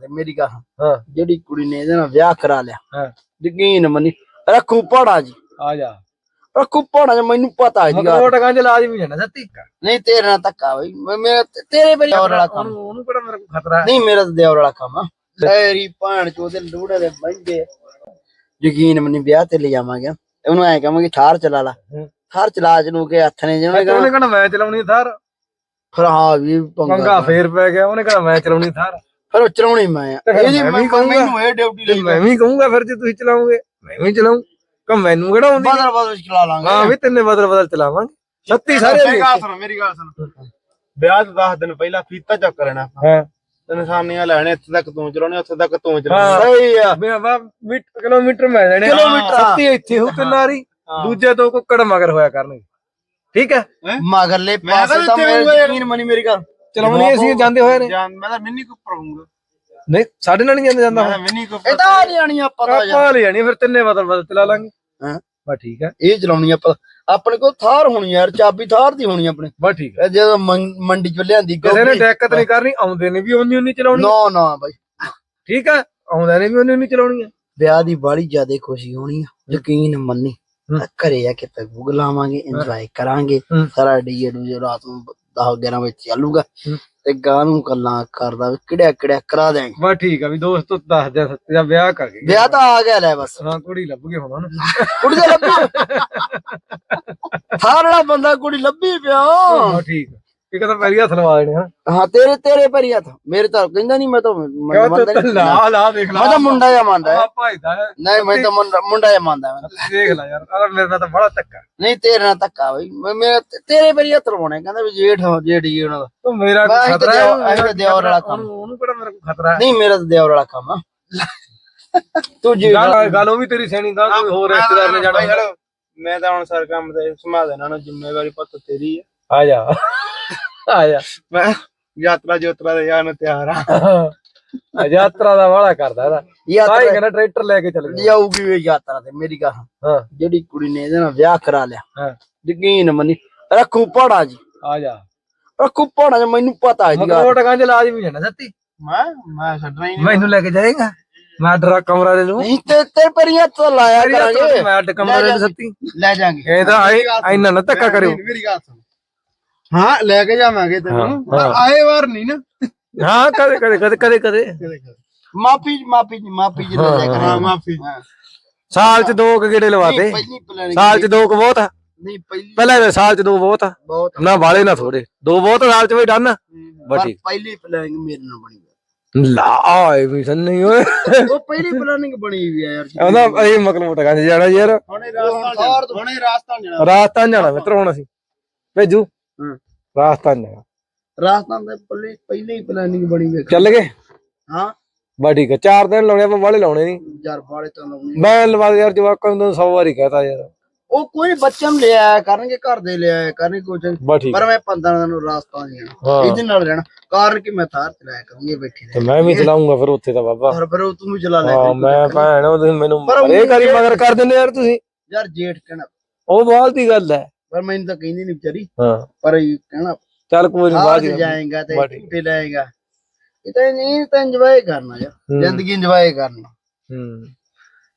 ਤੇ ਮੇਰੀ ਗੱਲ ਹਾਂ। ਜਿਹੜੀ ਕੁੜੀ ਨੇ ਇਹਦੇ ਨਾਲ ਵਿਆਹ ਕਰਾ ਲਿਆ। ਹਾਂ। ਯਕੀਨ ਮੰਨੀ ਰੱਖੂ ਪੜਾ ਜੀ ਆ ਜਾ। ਰੱਖੂ ਪੜਾ ਜੀ ਮੈਨੂੰ ਪਤਾ ਹੈ ਜੀ ਮਗਰ ਉਹ ਟਕਾਂ ਚ ਲਾਜ ਵੀ ਜਾਣਾ ਸੱਤੀ ਨਹੀਂ ਤੇਰੇ ਨਾਲ ਧੱਕਾ ਬਈ। ਮੈਂ- ਮੇਰਾ ਤੇ- ਤੇਰੇ ਬਰੀ ਦਿਓਰ ਵਾਲਾ ਕੰਮ। ਉਹਨੂੰ ਉਹਨੂੰ ਕਿਹੜਾ ਮੇਰੇ ਕੋਲ ਖਤਰਾ ਹੈ? ਨਹੀਂ ਮੇਰਾ ਤਾਂ ਦਿਓਰ ਵਾਲਾ ਕੰਮ ਆ। ਤੇਰੀ ਭੈਣ ਚੋ ਉਹਦੇ ਲੂੜੇ ਦੇ ਬੰਦੇ ਯਕੀਨ ਮੰਨੀ ਵਿਆਹ ਤੇ ਲੈ ਜਾਵਾਂਗੇ ਉਹਨੂੰ ਐ ਕਹਾਂਗੇ ਥਾਰ ਚਲਾ ਲਾ। ਹੂੰ। ਥਾਰ ਚਲਾ ਜਨੂੰ ਕੇ ਹੱਥ ਨੇ ਜਿਵੇਂ ਉਹਨੇ ਕਹਣਾ ਕਹਣਾ ਮੈਂ ਚਲਾਉਣੀ ਥਾਰ ਫਿਰ ਹਾਂ ਵੀ ਪੰਗਾ ਪੰਗਾ ਫੇਰ ਪੈ ਗਿਆ ਉਹਨੇ ਕਹਣਾ ਮੈਂ ਚਲਾਉਣੀ ਥਾਰ ਫਿਰ ਉਹ ਚਲਾਉਣੀ ਮੈਂ ਆ। ਤੇ ਫਿਰ ਇਹਦੀ ਮੈਂ ਵੀ ਮੈਂ ਕਹੂੰਗਾ। ਮੈਨੂੰ ਇਹ ਡਿਊਟੀ ਤੇ ਲਈ ਮੈਂ ਵੀ ਕਹੂੰਗਾ ਫਿਰ ਜੇ ਤੁਸੀਂ ਚਲਾਓਗੇ ਮੈਂ ਵੀ ਚਲਾਉਂ ਕਮ ਮੈਨੂੰ ਕਿਹੜਾ ਆਉਂਦੀ ਬਦਲ ਬਦਲ ਚਲਾ ਲਾਂਗੇ। ਹਾਂ ਵੀ ਤਿੰਨੇ ਬਦਲ ਬਦਲ ਚਲਾਵਾਂਗੇ ਸੱਤੀ ਸਾਰੇ ਮੇਰੀ ਗੱਲ ਸੁਣ ਮੇਰੀ ਗੱਲ ਸੁਣ। ਵਿਆਹ ਤੋਂ 10 ਦਿਨ ਪਹਿਲਾਂ ਫੀਤਾ ਚੱਕ ਲੈਣਾ। ਹਾਂ। ਤੇ ਨਿਸ਼ਾਨੀਆਂ ਲੈਣੇ ਇੱਥੇ ਤੱਕ ਤੂੰ ਚਲਾਉਣੇ ਉੱਥੇ ਤੱਕ ਤੂੰ ਚਲਾਉਣੇ। ਸਹੀ ਆ। ਬੇ ਵਾ ਮੀਟਰ ਕਿਲੋਮੀਟਰ ਮਿਲ ਜਾਣੇ ਕਿਲੋਮੀਟਰ। ਸੱਤੀ ਇੱਥੇ ਹੋ। ਕਿਨਾਰੀ ਹਾਂ। ਦੂਜੇ ਦੋ ਕੁੱਕੜ ਮਗਰ ਹੋਇਆ ਕਰਨਗੇ। ਠੀਕ ਹੈ? ਮਗਰਲੇ ਮੈਂ ਪਾਸੇ ਤਾਂ ਤਾਂ ਇੱਥੇ ਮੇਰੇ ਹੋਊਗਾ ਯਾਰ। ਯਕੀਨ ਮੰਨੀ ਮੇਰੀ ਗੱਲ। ਚਲਾਉਣੀ ਅਸੀਂ ਜਾਂਦੇ ਹੋਏ ਨੇ। ਜਾਨ ਮੈਂ ਤਾਂ ਮਿੰਨੀ ਕੁੱਪਰ ਹੂੰਗਾ ਨਹੀਂ ਸਾਡੇ ਨਾਲ ਨਹੀਂ ਜਾਂਦੇ ਜਾਂਦਾ ਮੈਂ ਤਾਂ ਮਿੰਨੀ ਇਹ ਕੁੱਪਰ ਤਾਂ ਨਹੀਂ ਆਣੀ ਪਤਾ ਯਾਰ ਆਪਾਂ ਲੈ ਜਾਣੀ ਫਿਰ ਤਿੰਨੇ ਬਦਲ ਬਦਲ ਚਲਾ ਲਾਂਗੇ। ਹਾਂ। ਬਸ ਠੀਕ ਹੈ। ਇਹ ਚਲਾਉਣੀ ਆਪਾਂ। ਆਪਣੇ ਕੋਲ ਥਾਰ ਹੋਣੀ ਯਾਰ ਚਾਬੀ ਥਾਰ ਦੀ ਹੋਣੀ ਆਪਣੇ। ਬਸ ਠੀਕ ਹੈ। ਇਹ ਜਦੋਂ ਮੰਡੀ ਚ ਲਿਆਂਦੀ ਕਿਸੇ ਨੇ ਦਿੱਕਤ ਨਹੀਂ ਕਰਨੀ ਆਉਂਦੇ ਨੇ ਵੀ ਉਨੀ ਉਨੀ ਚਲਾਉਣੀ। ਨਾ ਨਾ ਬਾਈ। ਠੀਕ ਹੈ ਆਉਂਦੇ ਨੇ ਵੀ ਉਨੀ ਉਨੀ ਚਲਾਉਣੀ ਹੈ। ਵਿਆਹ ਦੀ ਬੜੀ ਜ਼ਿਆਦਾ ਖੁਸ਼ੀ ਹੋਣੀ ਆ ਯਕੀਨ ਮੰਨੀ। ਘਰੇ ਆ ਕੇ ਪੈਗ ਲਾਵਾਂਗੇ ਇੰਜੋਏ ਕਰਾਂਗੇ। ਸਾਰਾ ਡੀਜੇ ਡੂਜੇ ਰਾਤ ਨੂੰ 10 11 ਵਜੇ ਚੱਲੂਗਾ ਹੂੰ। ਤੇ ਗਾਂ ਨੂੰ ਗੱਲਾਂ ਕਰਦਾ ਕਿਹੜਿਆ ਕਿਹੜਿਆ ਕਰਾ ਦੇਾਂਗੇ ਬਸ ਠੀਕ ਹੈ ਵੀ ਦੋਸਤ ਦੱਸ ਜਾ ਸੱਤੇ ਦਾ ਵਿਆਹ ਕਰ ਗਏ। ਵਿਆਹ ਤਾਂ ਆ ਗਿਆ ਲੈ ਬਸ। ਹਾਂ ਕੁੜੀ ਲੱਭ ਗਏ ਹੁਣ ਉਹਨੂੰ। ਕੁੜੀ ਦਾ ਲੱਭੀ। ਸਾਰਾ ਬੰਦਾ ਕੁੜੀ ਲੱਭੀ ਪਿਆ। ਹਾਂ ਠੀਕ ਹੈ ਇੱਕ ਤਾਂ ਪੈਰੀਆ ਸਲਵਾ ਦੇਣੇ ਹਾਂ ਹਾਂ ਤੇਰੇ ਤੇਰੇ ਪੈਰੀ ਹੱਥ। ਮੇਰੇ ਤਾਂ ਕਹਿੰਦਾ ਨਹੀਂ ਮੈਂ ਤਾਂ ਮੰਨਦਾ ਨਹੀਂ। ਲਾ ਲਾ ਦੇਖ ਲਾ। ਮੈਂ ਤਾਂ ਮੁੰਡਾ ਜਿਹਾ ਮੰਨਦਾ। ਹੈ। ਆ ਭਾਈਦਾ ਨਹੀਂ ਮੈਂ ਤਾਂ ਮੁੰਡਾ ਮੁੰਡਾ ਜਿਹਾ ਮੰਨਦਾ ਮੈਂ ਤਾਂ। ਦੇਖ ਲੈ ਯਾਰ ਆ ਮੇਰੇ ਨਾਲ ਤਾਂ ਬੜਾ ਧੱਕਾ ਨਹੀਂ ਤੇਰੇ ਨਾਲ ਧੱਕਾ ਬਈ। ਮੈਂ ਮੇਰਾ ਤੇਰੇ ਪੈਰੀ ਹੱਥ ਲਵਾਉਣੇ ਕਹਿੰਦਾ ਵੀ ਜੇਠ ਹੀ ਉਹਨਾਂ ਦਾ। ਤੂੰ ਮੇਰਾ ਕੋਈ ਖਤਰਾ ਹੈ ਦਿਓਰ ਵਾਲਾ ਕੰਮ। ਉਹਨੂੰ ਕਿਹੜਾ ਮੇਰੇ ਕੋਲ ਖਤਰਾ ਹੈ? ਨਹੀਂ ਮੇਰਾ ਤਾਂ ਦਿਓਰ ਵਾਲਾ ਕੰਮ ਆ। ਤੂੰ ਜੀ ਗੱਲ ਗੱਲ ਉਹ ਵੀ ਤੇਰੀ ਸੈਣੀ ਦਾ ਕੋਈ ਹੋਰ ਰਿਸ਼ਤੇਦਾਰ ਨੇ ਜਾਣਾ। ਮੈਂ ਤਾਂ ਹੁਣ ਸਰ ਕੰਮ ਤੇ ਸੰਭਾਲ ਦੇਣਾ ਨਾ ਜ਼ਿੰਮੇਵਾਰੀ ਪੁੱਤ ਤੇਰੀ ਹੈ। ਆ ਜਾ। ਆ ਜਾ ਮੈਂ ਯਾਤਰਾ ਜੋਤਰਾ ਦੇ ਜਾਣ ਨੂੰ ਤਿਆਰ ਆ। ਆ ਯਾਤਰਾ ਦਾ ਵਾਲਾ ਕਰਦਾ ਇਹਦਾ। ਤਾਂ ਯਾਤਰਾ ਕਹਿੰਦਾ ਟਰੈਕਟਰ ਲੈ ਕੇ ਚੱਲ ਗਿਆ। ਜਾਊਗੀ ਵੀ ਯਾਤਰਾ ਤੇ ਮੇਰੀ ਗੱਲ ਹਾਂ। ਜਿਹੜੀ ਕੁੜੀ ਨੇ ਇਹਦੇ ਨਾਲ ਵਿਆਹ ਕਰਾ ਲਿਆ। ਹਾਂ। ਯਕੀਨ ਮੰਨੀ ਰੱਖੂ ਪੜਾ ਜੀ ਆ ਜਾ। ਰੱਖੂ ਪੜਾ ਜੀ ਮੈਨੂੰ ਪਤਾ ਹੈ ਜੀ ਮਗਰ ਉਹ ਟਕਾਂ ਚ ਲਾਜ ਵੀ ਜਾਣਾ ਸੱਤੀ। ਮੈਂ ਮੈਂ ਛੱਡਣਾ ਹੀ ਨਹੀਂ। ਮੈਨੂੰ ਲੈ ਕੇ ਜਾਏਗਾ। ਮੈਂ ਡਰਾ ਕਮਰਾ ਦੇ ਲੂੰ ਨਹੀਂ ਤੇ ਤੇ ਪੈਰੀ ਹੱਥ ਲਾਇਆ ਕਰਾਂਗੇ। ਮੈਂ ਅੱਡ ਕਮਰਾ ਦੇ ਸੱਤੀ। ਲੈ ਜਾਾਂਗੇ। ਇਹ ਤਾਂ ਆਏ ਇੰਨਾ ਨਾ ਧੱਕਾ ਕਰਿਓ। ਮੇਰੀ ਗੱਲ ਸੁਣ। ਹਾਂ ਲੈ ਕੇ ਜਾਵਾਂਗੇ ਤੈਨੂੰ। ਪਰ। ਆਏ ਵਾਰ ਨਹੀਂ ਨਾ। ਹਾਂ ਕਦੇ ਕਦੇ ਕਦੇ ਕਦੇ ਕਦੇ। ਮਾਫੀ ਮਾਫੀ ਮਾਫੀ ਜੀ ਲੈ ਕਰਾਂਗੇ ਹਾਂ ਮਾਫੀ। ਸਾਲ ਚ ਦੋ ਕੁ ਗੇੜੇ ਲਵਾਤੇ। ਸਾਲ ਚ ਦੋ ਕੁ ਬਹੁਤ ਆ। ਨਹੀਂ ਪਹਿਲੀ ਪਹਿਲਾਂ ਇਹ ਸਾਲ ਚ ਦੋ ਬਹੁਤ ਆ। ਨਾ ਵਾਲੇ ਨਾ ਥੋੜੇ। ਦੋ ਬਹੁਤ ਸਾਲ ਚ ਵੀ ਡਨ। ਬਟੀ ਪਹਿਲੀ ਪਲਾਨਿੰਗ ਮੇਰੇ ਨਾਲ ਬਣੀ ਲਾ ਆਏ ਵੀ ਸੰਨੀ ਓਏ। ਉਹ ਪਹਿਲੀ ਪਲਾਨਿੰਗ ਬਣੀ ਹੋਈ ਆ ਯਾਰ ਆਉਂਦਾ ਅਸੀਂ ਮਕਲਮ ਟਕਾਂ ਚ ਜਾਣਾ ਯਾਰ। ਹੁਣੇ ਰਾਸਤਾ ਹੁਣੇ ਰਾਸਤਾ ਜਾਣਾ। ਰਾਜਸਥਾਨ ਜਾਣਾ ਮਿੱਤਰ ਹੁਣ ਅਸੀਂ। ਭੇਜੂ। ਰਾਜਸਥਾਨ ਜਾਣਾ। ਰਾਜਸਥਾਨ ਦੇ ਪਹਿਲੇ ਪਹਿਲੇ ਹੀ ਪਲਾਨਿੰਗ ਬਣੀ ਆ। ਚੱਲ ਗਏ? ਹਾਂ। ਬਾ ਠੀਕ ਹੈ ਚਾਰ ਦਿਨ ਲਾਉਣੇ ਆਪਾਂ ਵਾਲੇ ਲਾਉਣੇ ਨਹੀਂ। ਯਾਰ ਬਾਲੇ ਤਾਂ ਲਾਉਣੇ ਮੈਂ ਲਵਾ ਯਾਰ ਜਵਾਕਾਂ ਨੂੰ 100 ਵਾਰੀ ਕਹਤਾ ਯਾਰ। ਉਹ ਕੋਈ ਬੱਚਨ ਲਿਆ ਕਰਨਗੇ ਘਰ ਦੇ ਲਿਆ ਕਰਨਗੇ ਕੁਝ ਪਰ। ਮੈਂ 15 ਦਿਨ ਨੂੰ ਰਾਜਸਥਾਨ ਜਾਣਾ। ਇਹਦੇ ਨਾਲ ਰਹਿਣਾ। ਕਾਰਨ ਕਿ ਮੈਂ ਥਾਰ ਚਲਾਇਆ ਕਰੂੰਗੀ ਬੈਠੇ ਤੇ ਮੈਂ ਵੀ ਚਲਾਉਂਗਾ ਫਿਰ ਉੱਥੇ ਤਾਂ ਬਾਬਾ। ਪਰ ਫਿਰ ਤੂੰ ਵੀ ਚਲਾ ਲੈ ਹਾਂ ਮੈਂ ਭੈਣ ਉਹ ਮੈਨੂੰ ਇਹ ਕਰੀ ਮਗਰ ਕਰ ਦਿੰਦੇ ਯਾਰ ਤੁਸੀਂ। ਯਾਰ ਜੇਠ ਕਹਿਣਾ। ਉਹ ਬਾਤ ਦੀ ਗੱਲ ਹੈ। ਪਰ ਮੈਨੂੰ ਤਾਂ ਕਹਿੰਦੀ ਨਹੀਂ ਵਿਚਾਰੀ। ਹਾਂ। ਪਰ ਇਹ ਕਹਿਣਾ ਚੱਲ ਕੋਈ ਨਹੀਂ ਬਾਅਦ ਬਾਅਦ ਚ ਜਾਏਗਾ ਤੇ। ਝੂਟੇ ਲਾਏਗਾ। ਇਹ ਤਾਂ ਨਹੀਂ ਤਾਂ ਇੰਜੋਏ ਕਰਨਾ ਯਾਰ ਹੂੰ। ਜ਼ਿੰਦਗੀ ਇੰਜੋਏ ਕਰਨਾ। ਹੂੰ।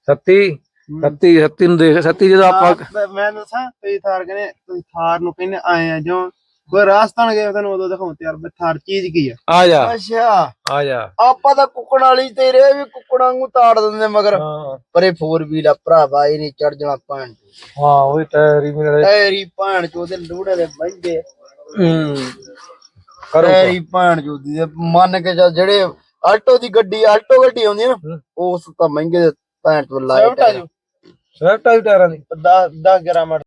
ਸੱਤੀ ਸੱਤੀ ਸੱਤੀ ਨੂੰ ਦੇਖ ਸੱਤੀ ਜਦੋਂ ਆਪਾਂ ਮੈਂ- ਮੈਂ ਦੱਸਾਂ ਤੁਸੀਂ ਥਾਰ ਕਹਿੰਦੇ ਤੁਸੀਂ ਥਾਰ ਨੂੰ ਕਹਿੰਦੇ ਆਏ ਆ ਜੋ ਕੋਈ ਰਾਜਸਥਾਨ ਗਏ ਤੈਨੂੰ ਉਦੋਂ ਦਿਖਾਉਂ ਤੇ ਯਾਰ ਥਾਰ ਚੀਜ਼ ਕੀ ਆ? ਆ ਜਾ। ਅੱਛਾ। ਆ ਜਾ। ਆਪਾਂ ਤਾਂ ਕੁੱਕੜ ਵਾਲੀ ਤੇਰੇ ਵੀ ਕੁੱਕੜਾਂ ਨੂੰ ਤਾੜ ਦਿੰਦੇ ਮਗਰ। ਹਾਂ। ਪਰੇ ਫੋਰ ਵੀਲ ਆ ਭਰਾਵਾ ਇਹ ਨਹੀਂ ਚੜ ਜਾਣਾ ਭੈਣ। ਹਾਂ ਉਹ ਟਾਇਰ ਹੀ ਮੇਰੇ ਤੇਰੀ ਭੈਣ ਚੋਦ ਦੇ ਲੂੜੇ ਦੇ ਬੰਦੇ। ਹੂੰ। ਕਰੋ ਤੇਰੀ ਭੈਣ ਚੋਦੀ ਦੇ ਮੰਨ ਕੇ ਚੱਲ ਜਿਹੜੇ ਆਲਟੋ ਦੀ ਗੱਡੀ ਆਲਟੋ ਗੱਡੀ ਆਉਂਦੀ ਆ ਨਾ ਹੂੰ। ਉਸ ਤਾਂ ਮਹਿੰਗੇ ਦੇ ਭੈਣ ਚੋਦ ਲਾਏ ਸਵਿਫਟ ਆ ਜੋ। ਸਵਿਫਟ ਆ ਟਾਇਰਾਂ ਦੀ। 10 10 11 ਮਿੰਟ